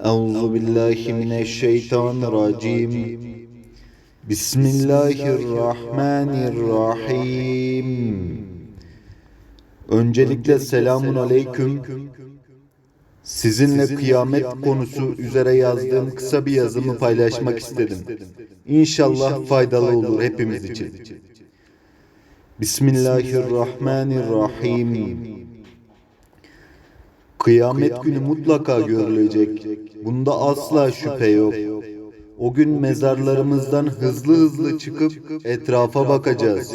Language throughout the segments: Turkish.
Euzu billahi mineşşeytanirracim. Bismillahirrahmanirrahim. Öncelikle selamun aleyküm. Sizinle kıyamet konusu üzere yazdığım kısa bir yazımı paylaşmak istedim. İnşallah faydalı olur hepimiz için. Bismillahirrahmanirrahim. Kıyamet günü mutlaka görülecek. Bunda asla şüphe yok. O gün mezarlarımızdan hızlı hızlı çıkıp etrafa bakacağız.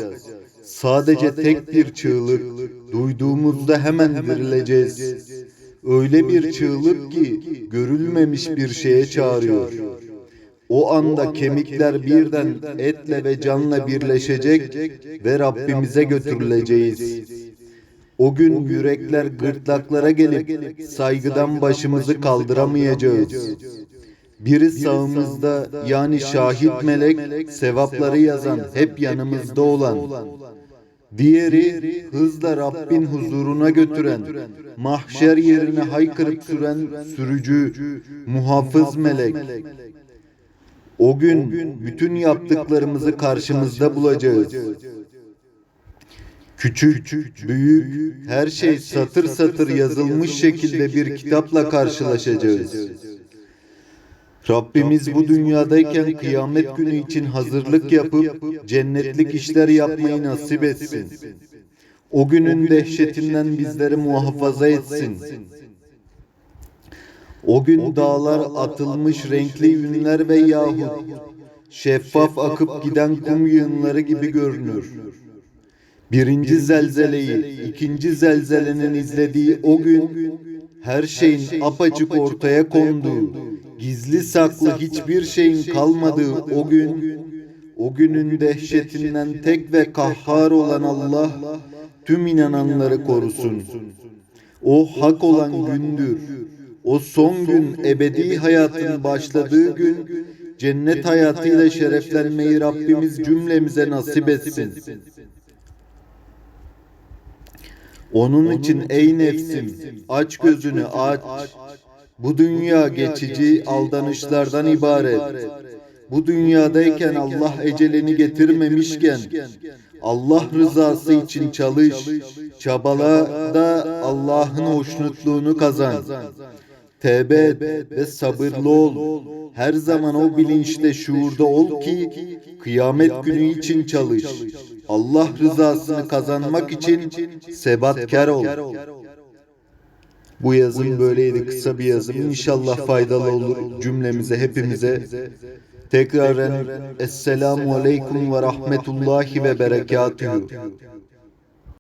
Sadece tek bir çığlık duyduğumuzda hemen dirileceğiz. Öyle bir çığlık ki görülmemiş bir şeye çağırıyor. O anda kemikler birden etle ve canla birleşecek ve Rabbimize götürüleceğiz. O gün yürekler gırtlaklara gelip saygıdan başımızı kaldıramayacağız. Biri sağımızda yani şahit melek sevapları yazan hep yanımızda olan. Diğeri hızla Rabbin huzuruna götüren, mahşer yerine haykırıp süren sürücü, muhafız melek. O gün bütün yaptıklarımızı karşımızda bulacağız. Küçük, büyük, her şey satır satır yazılmış şekilde bir kitapla karşılaşacağız. Rabbimiz bu dünyadayken kıyamet günü için hazırlık yapıp cennetlik işler yapmayı nasip etsin. O günün dehşetinden bizleri muhafaza etsin. O gün dağlar atılmış renkli yünler ve yahut şeffaf akıp giden kum yığınları gibi görünür. Birinci zelzeleyi, ikinci zelzelenin izlediği o gün her şeyin apaçık ortaya konduğu, gizli saklı hiçbir şeyin kalmadığı o gün, o günün dehşetinden tek ve kahhar olan Allah tüm inananları korusun. O hak olan gündür. O son gün ebedi hayatın başladığı gün cennet hayatıyla şereflenmeyi Rabbimiz cümlemize nasip etsin. Onun için ey nefsim aç gözünü aç. Bu dünya geçici aldanışlardan ibaret. Bu dünyadayken Allah ecelini getirmemişken Allah rızası için çalış, çabala da Allah'ın hoşnutluğunu kazan. Tevbe et ve sabırlı ol. Her zaman o bilinçte şuurda ol ki kıyamet günü için çalış. Allah rızasını kazanmak için sebatkar ol. Bu yazım böyleydi kısa bir yazım. İnşallah faydalı olur cümlemize hepimize. Tekraren Esselamu Aleyküm ve Rahmetullahi ve Berekatühü.